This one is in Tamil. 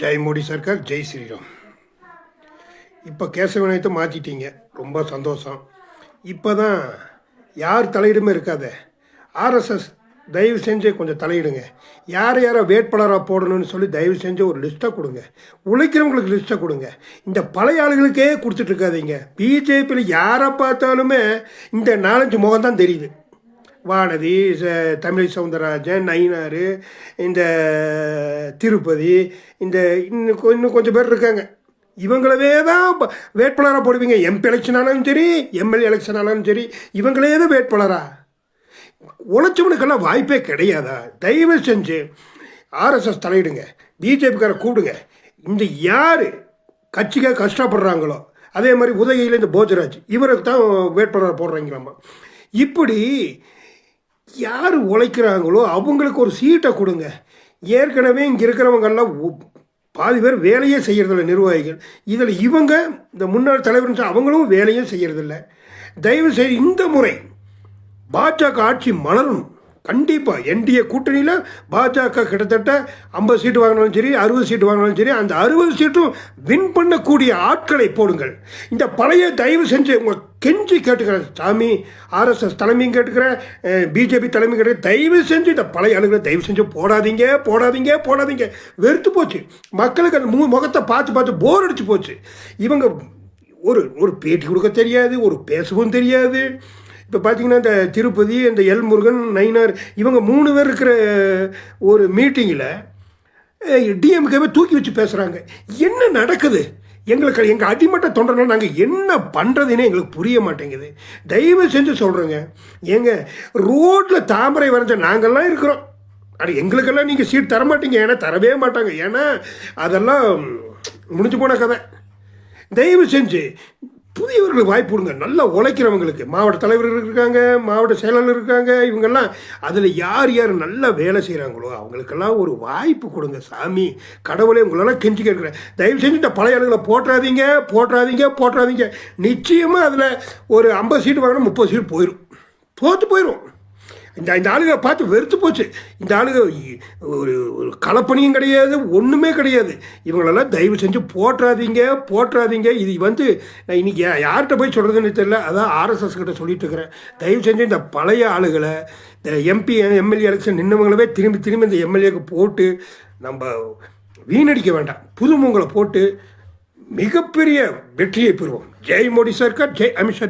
ஜெய் மோடி சர்க்கார் ஜெய் ஸ்ரீராம். இப்போ கேசவனயத்தை மாற்றிட்டீங்க ரொம்ப சந்தோஷம். இப்போ தான் யார் தலையிடுமே இருக்காத. ஆர்எஸ்எஸ் தயவு செஞ்சு கொஞ்சம் தலையிடுங்க. யார் யாரை வேட்பாளராக போடணும்னு சொல்லி தயவு செஞ்சு ஒரு லிஸ்ட்டை கொடுங்க. உழைக்கிறவங்களுக்கு லிஸ்ட்டை கொடுங்க. இந்த பழைய ஆளுகளுக்கே கொடுத்துட்ருக்காதீங்க பிஜேபியில் யாரை பார்த்தாலுமே இந்த நாலஞ்சு முகம் தான் தெரியுது. வானதி ச- தமிழை சவுந்தரராஜன் நயினார் இந்த திருப்பதி இந்த இன்னும் இன்னும் கொஞ்சம் பேர் இருக்காங்க. இவங்களவே தான் வேட்பாளராக போடுவீங்க. எம்பி எலெக்ஷன் ஆனாலும் சரி எம்எல்ஏ எலெக்ஷன் ஆனாலும் சரி இவங்களே தான் வேட்பாளரா? உழைச்சவனுக்கெல்லாம் வாய்ப்பே கிடையாதா? தயவு செஞ்சு ஆர்எஸ்எஸ் தலையிடுங்க. பிஜேபிக்கார கூப்பிடுங்க. இந்த யார் கட்சிக்காக கஷ்டப்படுறாங்களோ அதே மாதிரி உதகையில் இந்த போஜராஜ் இவருக்கு தான் வேட்பாளர் போடுறாங்களாமா? இப்படி யார் உழைக்கிறாங்களோ அவங்களுக்கு ஒரு சீட்டை கொடுங்க. ஏற்கனவே இங்கே இருக்கிறவங்கெல்லாம் பாதி பேர் வேலையே செய்கிறதில்ல நிர்வாகிகள். இதில் இவங்க இந்த முன்னாள் தலைவர்னு அவங்களும் வேலையே செய்கிறதில்ல தயவு செய்து இந்த முறை பாஜக ஆட்சி மலரும் கண்டிப்பாக என்டிஏ கூட்டணியில் பாஜக கிட்டத்தட்ட ஐம்பது சீட்டு வாங்கினாலும் சரி அறுபது சீட்டு வாங்கினாலும் சரி அந்த அறுபது சீட்டும் வின் பண்ணக்கூடிய ஆட்களை போடுங்கள். இந்த பழைய தயவு செஞ்சு உங்கள் கெஞ்சி கேட்டுக்கிறேன் சாமி ஆர்எஸ்எஸ் தலைமையும் கேட்டுக்கிறேன் பிஜேபி தலைமையும் கேட்டுக்கிறேன். தயவு செஞ்சு இந்த பழைய ஆளுங்களை தயவு செஞ்சு போடாதீங்க போடாதீங்க போடாதீங்க. வெறுத்து போச்சு. மக்களுக்கு அந்த மூ முகத்தை பார்த்து பார்த்து போர் அடிச்சு போச்சு. இவங்க ஒரு ஒரு பேட்டி கொடுக்க தெரியாது ஒரு பேசவும் தெரியாது. இப்போ பார்த்தீங்கன்னா இந்த திருப்பதி இந்த எல் முருகன் நயினார் இவங்க மூணு பேர் இருக்கிற ஒரு மீட்டிங்கில் டிஎம்கேவை தூக்கி வச்சு பேசுகிறாங்க என்ன நடக்குது? எங்களுக்கு எங்கள் அடிமட்ட தொண்டர்கள் நாங்கள் என்ன பண்ணுறதுன்னே எங்களுக்கு புரிய மாட்டேங்குது. தயவு செஞ்சு சொல்கிறோங்க ஏங்க ரோட்டில் தாமரை வரைஞ்ச நாங்கள்லாம் இருக்கிறோம். அது எங்களுக்கெல்லாம் நீங்கள் சீட் தர மாட்டீங்க. ஏன்னா தரவே மாட்டாங்க. ஏன்னா அதெல்லாம் முடிஞ்சு போன கதை. தயவு செஞ்சு புதியவர்களுக்கு வாய்ப்பு கொடுங்க. நல்லா உழைக்கிறவங்களுக்கு. மாவட்ட தலைவர்கள் இருக்காங்க மாவட்ட செயலாளர் இருக்காங்க இவங்கெல்லாம் அதில் யார் யார் நல்லா வேலை செய்கிறாங்களோ அவங்களுக்கெல்லாம் ஒரு வாய்ப்பு கொடுங்க சாமி. கடவுளே உங்களெல்லாம் கெஞ்சி கேட்குறேன் தயவு செஞ்சு இந்த பழைய ஆளுகளை போட்டுறாதீங்க போட்டுறாதீங்க போட்டுறாதீங்க நிச்சயமாக அதில் ஒரு ஐம்பது சீட்டு வாங்கினா முப்பது சீட்டு போயிடும் தோற்று போயிடும் இந்த இந்த ஆளுகளை பார்த்து வெறுத்து போச்சு. இந்த ஆளுங்க ஒரு ஒரு களப்பணியும் கிடையாது ஒன்றுமே கிடையாது. இவங்களெல்லாம் தயவு செஞ்சு போட்டுறாதீங்க போட்டுறாதீங்க இது வந்து நான் இன்றைக்கி யார்கிட்ட போய் சொல்கிறதுன்னு தெரியல. அதான் ஆர்எஸ்எஸ் கிட்ட சொல்லிட்டு இருக்கிறேன். தயவு செஞ்சு இந்த பழைய ஆளுகளை இந்த எம்பி எம்எல்ஏ எலெக்ஷன் நின்னவங்களவே திரும்பி திரும்பி இந்த எம்எல்ஏக்கு போட்டு நம்ம வீணடிக்க வேண்டாம். புதுமுங்களை போட்டு மிகப்பெரிய வெற்றியை பெறுவோம். ஜெய் மோடி சர்க்கார் ஜெய் அமித்ஷா